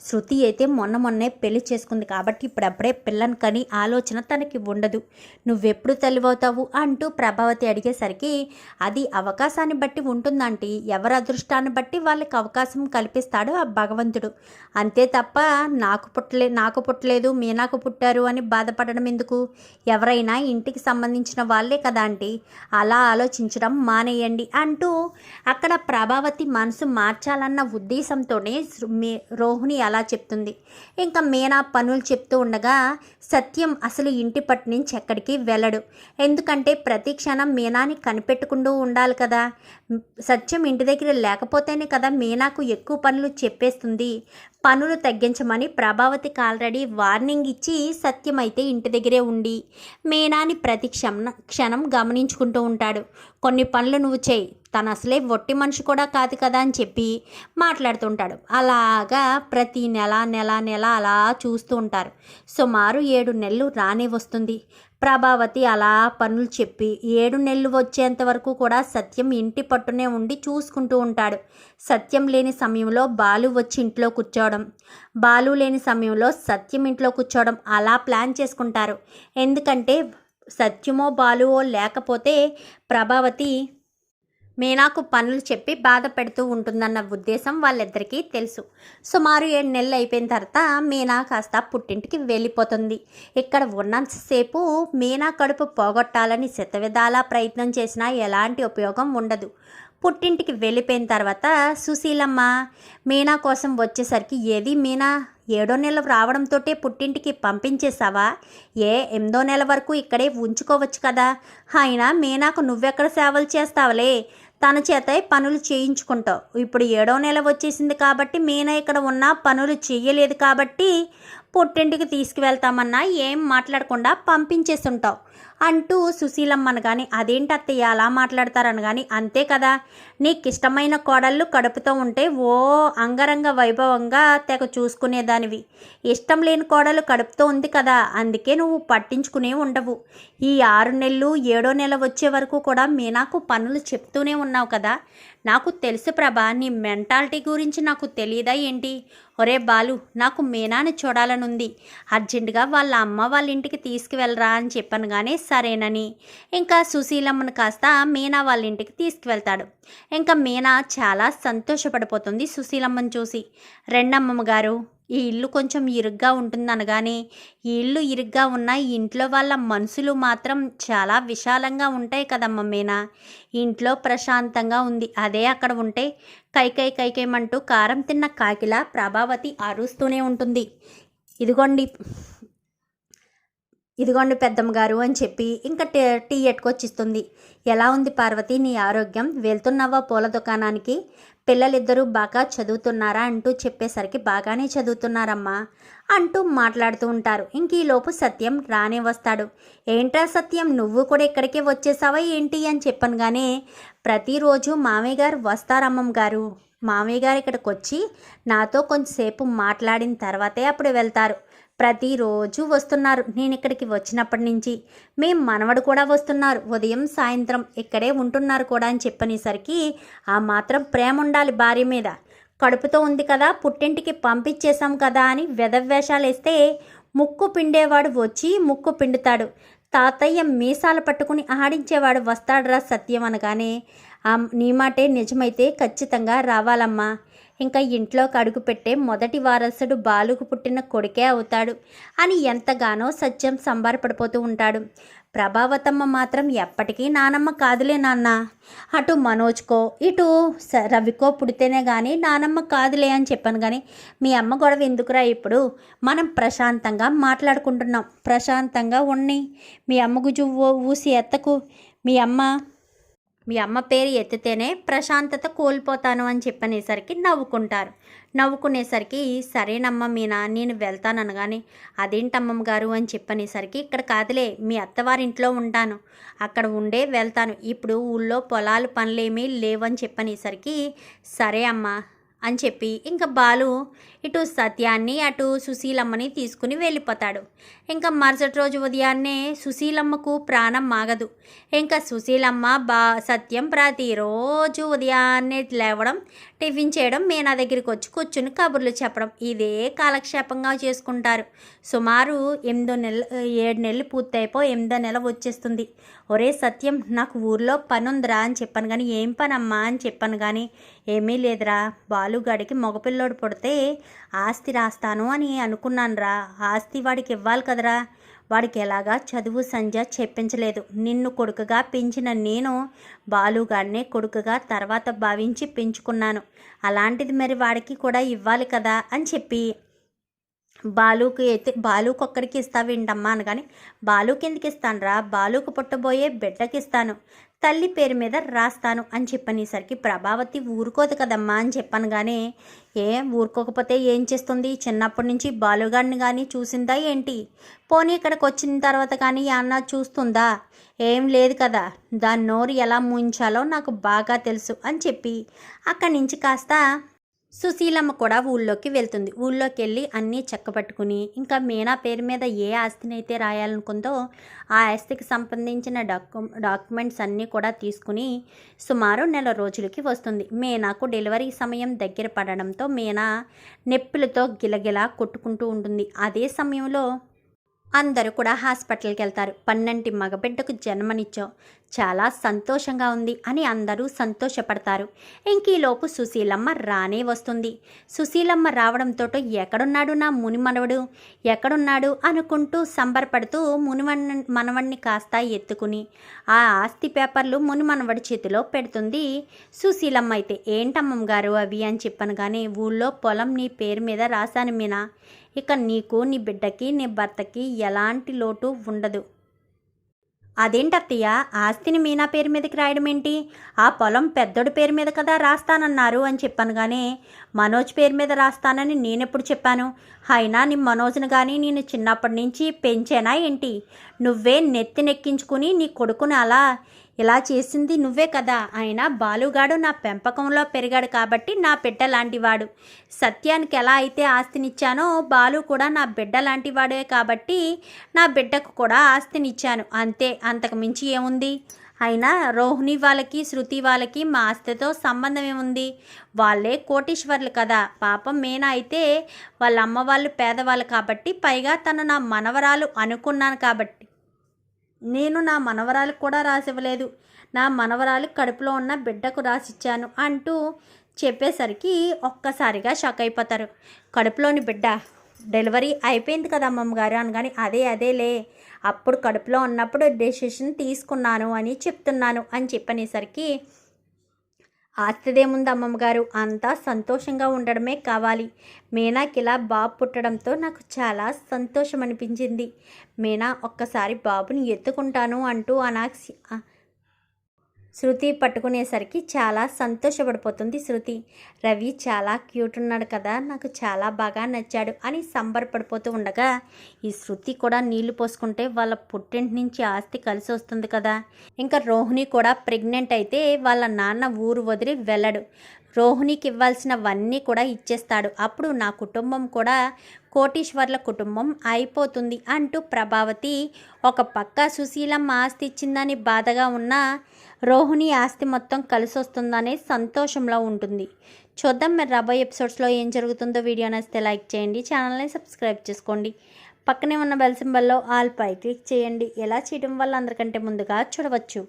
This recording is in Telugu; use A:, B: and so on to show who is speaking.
A: శృతి అయితే మొన్న మొన్నే పెళ్ళి చేసుకుంది కాబట్టి ఇప్పుడప్పుడే పిల్లని కని ఆలోచన తనకి ఉండదు. నువ్వెప్పుడు తెలివవుతావు? అంటూ ప్రభావతి అడిగేసరికి అది అవకాశాన్ని బట్టి ఉంటుందంటే ఎవరి అదృష్టాన్ని బట్టి వాళ్ళకి అవకాశం కల్పిస్తాడు ఆ భగవంతుడు. అంతే తప్ప నాకు పుట్టలే నాకు పుట్టలేదు మీనాకు పుట్టారు అని బాధపడడం ఎందుకు? ఎవరైనా ఇంటికి సంబంధించిన వాళ్ళే కదా అంటే అలా ఆలోచించడం మానేయండి అంటూ అక్కడ ప్రభావతి మనసు మార్చాలన్న ఉద్దేశంతోనే శృ- రోహిణి అలా చెప్తుంది. ఇంకా మీనా పనులు చెప్తూ ఉండగా సత్యం అసలు ఇంటి పట్టు నుంచి ఎక్కడికి వెళ్ళడు. ఎందుకంటే ప్రతి క్షణం మీనాని కనిపెట్టుకుంటూ ఉండాలి కదా. సత్యం ఇంటి దగ్గర లేకపోతేనే కదా మీనాకు ఎక్కువ పనులు చెప్పేస్తుంది. పనులు తగ్గించమని ప్రభావతికి ఆల్రెడీ వార్నింగ్ ఇచ్చి సత్యం అయితే ఇంటి దగ్గరే ఉండి మీనాని ప్రతి క్షణ క్షణం గమనించుకుంటూ ఉంటాడు. కొన్ని పనులు నువ్వు చేయి. తను అసలే ఒట్టి మనిషి కూడా కాదు కదా అని చెప్పి మాట్లాడుతుంటాడు. అలాగా ప్రతి నెల నెల నెల అలా చూస్తూ ఉంటారు. సుమారు ఏడు నెలలు రానే వస్తుంది. ప్రభావతి అలా పనులు చెప్పి ఏడు నెలలు వచ్చేంత వరకు కూడా సత్యం ఇంటి పట్టునే ఉండి చూసుకుంటూ ఉంటాడు. సత్యం లేని సమయంలో బాలు వచ్చి ఇంట్లో కూర్చోవడం. బాలు లేని సమయంలో సత్యం ఇంట్లో కూర్చోవడం అలా ప్లాన్ చేసుకుంటారు. ఎందుకంటే సత్యమో బాలువో లేకపోతే ప్రభావతి మీనాకు పనులు చెప్పి బాధ పెడుతూ ఉంటుందన్న ఉద్దేశం వాళ్ళిద్దరికీ తెలుసు. సుమారు ఏడు నెలలు అయిపోయిన తర్వాత మీనా కాస్త పుట్టింటికి వెళ్ళిపోతుంది. ఇక్కడ ఉన్నంతసేపు మీనా కడుపు పోగొట్టాలని శతవిధాలా ప్రయత్నం చేసినా ఎలాంటి ఉపయోగం ఉండదు. పుట్టింటికి వెళ్ళిపోయిన తర్వాత సుశీలమ్మ మీనా కోసం వచ్చేసరికి ఏది? మీనా ఏడో నెల రావడంతో పుట్టింటికి పంపించేసావా ఏ ఎనిమిదో నెల వరకు ఇక్కడే ఉంచుకోవచ్చు కదా. అయినా మీనాకు నువ్వెక్కడ సేవలు చేస్తావులే? తన చేత పనులు చేయించుకుంటావు. ఇప్పుడు ఏడో నెల వచ్చేసింది కాబట్టి మీనా ఇక్కడ ఉన్న పనులు చేయలేదు కాబట్టి పుట్టింటికి తీసుకువెళ్తామన్నా ఏం మాట్లాడకుండా పంపించేస్తుంటావు అంటూ సుశీలమ్మను కానీ అదేంటి అత్తయ్య అలా మాట్లాడతారని కానీ అంతే కదా? నీకు ఇష్టమైన కోడళ్ళు కడుపుతో ఉంటే ఓ అంగరంగ వైభవంగా తెగ చూసుకునేదానివి. ఇష్టం లేని కోడలు కడుపుతో ఉంది కదా అందుకే నువ్వు పట్టించుకునే ఉండవు. ఈ ఆరు నెలలు ఏడో నెల వచ్చే వరకు కూడా మీనాకు పనులు చెప్తూనే ఉన్నావు కదా. నాకు తెలుసు ప్రభా నీ మెంటాలిటీ గురించి నాకు తెలియదా ఏంటి? ఒరే బాలు నాకు మీనాని చూడాలనుంది. అర్జెంటుగా వాళ్ళ అమ్మ వాళ్ళ ఇంటికి తీసుకువెళ్ళరా అని చెప్పాను కానీ సరేనని. ఇంకా సుశీలమ్మను కాస్త మీనా వాళ్ళ ఇంటికి తీసుకువెళ్తాడు. ఇంకా మీనా చాలా సంతోషపడిపోతుంది సుశీలమ్మను చూసి. రెండమ్మమ్మ గారు ఈ ఇల్లు కొంచెం ఇరుగ్గా ఉంటుంది అనగానే ఈ ఇల్లు ఇరుగ్గా ఉన్న ఇంట్లో వాళ్ళ మనసులు మాత్రం చాలా విశాలంగా ఉంటాయి కదమ్మ మీనా. ఇంట్లో ప్రశాంతంగా ఉంది. అదే అక్కడ ఉంటే కైకై కైకేమంటూ కారం తిన్న కాకిలా ప్రభావతి అరుస్తూనే ఉంటుంది. ఇదిగోండి. ఇదిగోండి పెద్దమ్మ గారు అని చెప్పి ఇంకా టీ టీ ఎట్టుకొచ్చిస్తుంది. ఎలా ఉంది పార్వతి నీ ఆరోగ్యం? వెళ్తున్నావా పూల దుకాణానికి? పిల్లలిద్దరూ బాగా చదువుతున్నారా అంటూ చెప్పేసరికి బాగానే చదువుతున్నారమ్మా అంటూ మాట్లాడుతూ ఉంటారు. ఇంక ఈలోపు సత్యం రానే వస్తాడు. ఏంట్రా సత్యం నువ్వు కూడా ఇక్కడికే వచ్చేసావా ఏంటి అని చెప్పాను కానీ ప్రతిరోజు మామయ్య గారు వస్తారమ్మమ్మ గారు. మామయ్య గారు ఇక్కడికి వచ్చి నాతో కొంచెంసేపు మాట్లాడిన తర్వాతే అప్పుడు వెళ్తారు. ప్రతిరోజు వస్తున్నారు. నేను ఇక్కడికి వచ్చినప్పటి నుంచి మీ మనవడు కూడా వస్తున్నారు. ఉదయం సాయంత్రం ఇక్కడే ఉంటున్నారు కూడా అని చెప్పనేసరికి ఆ మాత్రం ప్రేమ ఉండాలి భార్య మీద. కడుపుతో ఉంది కదా పుట్టింటికి పంపించేశాం కదా అని వెదవేషాలు వేస్తే ముక్కు పిండేవాడు వచ్చి ముక్కు పిండుతాడు. తాతయ్య మీసాలు పట్టుకుని ఆడించేవాడు వస్తాడురా సత్యం అనగానే ఆ నీ మాటే నిజమైతే ఖచ్చితంగా రావాలమ్మా. ఇంకా ఇంట్లోకి అడుగు పెట్టే మొదటి వారసుడు బాలుకు పుట్టిన కొడుకే అవుతాడు అని ఎంతగానో సత్యం సంబరపడిపోతూ ఉంటాడు. ప్రభావతమ్మ మాత్రం ఎప్పటికీ నానమ్మ కాదులే నాన్న. అటు మనోజ్కో ఇటు స- రవికో పుడితేనే కానీ నానమ్మ కాదులే అని చెప్పాను కానీ మీ అమ్మ గొడవ ఎందుకురా ఇప్పుడు? మనం ప్రశాంతంగా మాట్లాడుకుంటున్నాం. ప్రశాంతంగా ఉన్ని మీ అమ్మ గుజు ఊసి ఎత్తకు. మీ అమ్మ మీ అమ్మ పేరు ఎత్తితేనే ప్రశాంతత కోల్పోతాను అని చెప్పనేసరికి నవ్వుకుంటారు. నవ్వుకునేసరికి సరేనమ్మ మీనా నేను వెళ్తాను అనగానే అదేంటమ్మమ్మ గారు? అని చెప్పనేసరికి ఇక్కడ కాదులే మీ అత్తవారింట్లో ఉంటాను. అక్కడ ఉండే వెళ్తాను. ఇప్పుడు ఊళ్ళో పొలాలు పనులేమీ లేవని చెప్పనేసరికి సరే అమ్మా అని చెప్పి ఇంకా బాలు ఇటు సత్యాన్ని అటు సుశీలమ్మని తీసుకుని వెళ్ళిపోతాడు. ఇంకా మరుసటి రోజు ఉదయాన్నే సుశీలమ్మకు ప్రాణం మాగదు ఇంకా సుశీలమ్మ బా సత్యం ప్రతిరోజు ఉదయాన్నే లేవడం టిఫిన్ చేయడం మీనా దగ్గరికి వచ్చి కూర్చుని కబుర్లు చెప్పడం. ఇదే కాలక్షేపంగా చేసుకుంటారు. సుమారు ఎనిమిదో నెల ఏడు నెలలు పూర్తయిపో ఎనిమిదో నెల వచ్చేస్తుంది. ఒరే సత్యం నాకు ఊర్లో పని ఉందిరా అని చెప్పాను కానీ ఏం పని అమ్మా అని చెప్పాను కానీ ఏమీ లేదురా. బాలుగాడికి మగపిల్లోడు పుడితే ఆస్తి రాస్తాను అని అనుకున్నానురా. ఆస్తి వాడికి ఇవ్వాలి కదరా. వాడికి ఎలాగా చదువు సంధ్య చెప్పించలేదు. నిన్ను కొడుకుగా పెంచిన నేను బాలుగాడినే కొడుకుగా తర్వాత భావించి పెంచుకున్నాను. అలాంటిది మరి వాడికి కూడా ఇవ్వాలి కదా అని చెప్పి బాలుకి అయితే బాలుకు ఒక్కడికి ఇస్తావేంటమ్మా అనగాని బాలుకి ఎందుకు ఇస్తాను రా బాలుకు పుట్టబోయే బిడ్డకి ఇస్తాను తల్లి పేరు మీద రాస్తాను అని చెప్పనేసరికి ప్రభావతి ఊరుకోదు కదమ్మా అని చెప్పాను కానీ ఏ ఊరుకోకపోతే ఏం చేస్తుంది? చిన్నప్పటి నుంచి బాలుగాడిని కానీ చూసిందా ఏంటి? పోనీ ఇక్కడికి వచ్చిన తర్వాత కానీ అన్న చూస్తుందా? ఏం లేదు కదా. దాని నోరు ఎలా ముంచాలో నాకు బాగా తెలుసు అని చెప్పి అక్కడి నుంచి కాస్త సుశీలమ్మ కూడా ఊళ్ళోకి వెళ్తుంది. ఊళ్ళోకి వెళ్ళి అన్నీ చెక్కపట్టుకుని ఇంకా మీనా పేరు మీద ఏ ఆస్తిని అయితే రాయాలనుకుందో ఆ ఆస్తికి సంబంధించిన డాక్యు డాక్యుమెంట్స్ అన్నీ కూడా తీసుకుని సుమారు నెల రోజులకి వస్తుంది. మీనాకు డెలివరీ సమయం దగ్గర పడడంతో మీనా నొప్పులతో గిలగిలా కొట్టుకుంటూ ఉంటుంది. అదే సమయంలో అందరూ కూడా హాస్పిటల్కి వెళ్తారు పన్నెంటి మగబిడ్డకు జన్మనిచ్చావు. చాలా సంతోషంగా ఉంది అని అందరూ సంతోషపడతారు. ఇంకీలోపు సుశీలమ్మ రానే వస్తుంది. సుశీలమ్మ రావడంతో ఎక్కడున్నాడు నా ముని మనవడు? ఎక్కడున్నాడు? అనుకుంటూ సంబరపడుతూ మునివన్ మనవణ్ణి కాస్త ఎత్తుకుని ఆ ఆస్తి పేపర్లు మునిమనవడి చేతిలో పెడుతుంది. సుశీలమ్మ అయితే ఏంటమ్మమ్మ గారు అవి? అని చెప్పాను కానీ ఊళ్ళో పొలం నీ పేరు మీద రాశాను మీనా. ఇక నీకు నీ బిడ్డకి నీ భర్తకి ఎలాంటి లోటు ఉండదు. అదేంటత్తయ్య ఆస్తిని మీనా పేరు మీదకి రాయడం ఏంటి? ఆ పొలం పెద్దోడి పేరు మీద కదా రాస్తానన్నారు అని చెప్పాను కానీ మనోజ్ పేరు మీద రాస్తానని నేనెప్పుడు చెప్పాను? అయినా నీ మనోజ్ని కానీ నేను చిన్నప్పటి నుంచి పెంచేనా ఏంటి? నువ్వే నెత్తి నెక్కించుకుని నీ కొడుకుని అలా ఇలా చేసింది నువ్వే కదా. ఆయన బాలుగాడు నా పెంపకంలో పెరిగాడు కాబట్టి నా బిడ్డ లాంటివాడు సత్యానికి ఎలా అయితే ఆస్తినిచ్చానో బాలు కూడా నా బిడ్డ లాంటివాడే కాబట్టి నా బిడ్డకు కూడా ఆస్తినిచ్చాను. అంతే. అంతకు మించి ఏముంది? అయినా రోహిణి వాళ్ళకి శృతి వాళ్ళకి మా ఆస్తితో సంబంధం ఏముంది? వాళ్ళే కోటీశ్వర్లు కదా. పాపం మేనా అయితే వాళ్ళ అమ్మ వాళ్ళు పేదవాళ్ళు కాబట్టి పైగా తను నా మనవరాలు అనుకున్నాను కాబట్టి నేను నా మనవరాలకు కూడా రాసివ్వలేదు. నా మనవరాలు కడుపులో ఉన్న బిడ్డకు రాసిచ్చాను అంటూ చెప్పేసరికి ఒక్కసారిగా షాక్ అయిపోతారు. కడుపులోని బిడ్డ డెలివరీ అయిపోయింది కదా అమ్మమ్మగారు అనగాని అదే అదేలే. అప్పుడు కడుపులో ఉన్నప్పుడు డెసిషన్ తీసుకున్నాను అని చెప్తున్నాను అని చెప్పనేసరికి ఆస్తిదేముంది అమ్మమ్మగారు అంతా సంతోషంగా ఉండడమే కావాలి. మీనాకి ఇలా బాబు పుట్టడంతో నాకు చాలా సంతోషం అనిపించింది మీనా ఒక్కసారి బాబుని ఎత్తుకుంటాను అంటూ అనాక్షి శృతి పట్టుకునేసరికి చాలా సంతోషపడిపోతుంది శృతి. రవి చాలా క్యూట్ ఉన్నాడు కదా నాకు చాలా బాగా నచ్చాడు అని సంబరపడిపోతూ ఉండగా ఈ శృతి కూడా నీళ్ళు పోసుకుంటే వాళ్ళ పుట్టింటి నుంచి ఆస్తి కలిసి వస్తుంది కదా. ఇంకా రోహిణి కూడా ప్రెగ్నెంట్ అయితే వాళ్ళ నాన్న ఊరు వదిలి వెళ్ళడు. రోహిణికి ఇవ్వాల్సినవన్నీ కూడా ఇచ్చేస్తాడు. అప్పుడు నా కుటుంబం కూడా కోటీశ్వర్ల కుటుంబం అయిపోతుంది అంటూ ప్రభావతి ఒక పక్క సుశీలమ్మ ఆస్తి ఇచ్చిందని బాధగా ఉన్న రోహిణి ఆస్తి మొత్తం కలిసి వస్తుందనే సంతోషంలో ఉంటుంది. చూద్దాం మరి రాబోయే ఎపిసోడ్స్లో ఏం జరుగుతుందో వీడియో నచ్చితే లైక్ చేయండి ఛానల్ని సబ్స్క్రైబ్ చేసుకోండి. పక్కనే ఉన్న బెల్ సింబల్లో ఆల్ పై క్లిక్ చేయండి. ఎలా చేయడం వల్ల అందరికంటే ముందుగా చూడవచ్చు.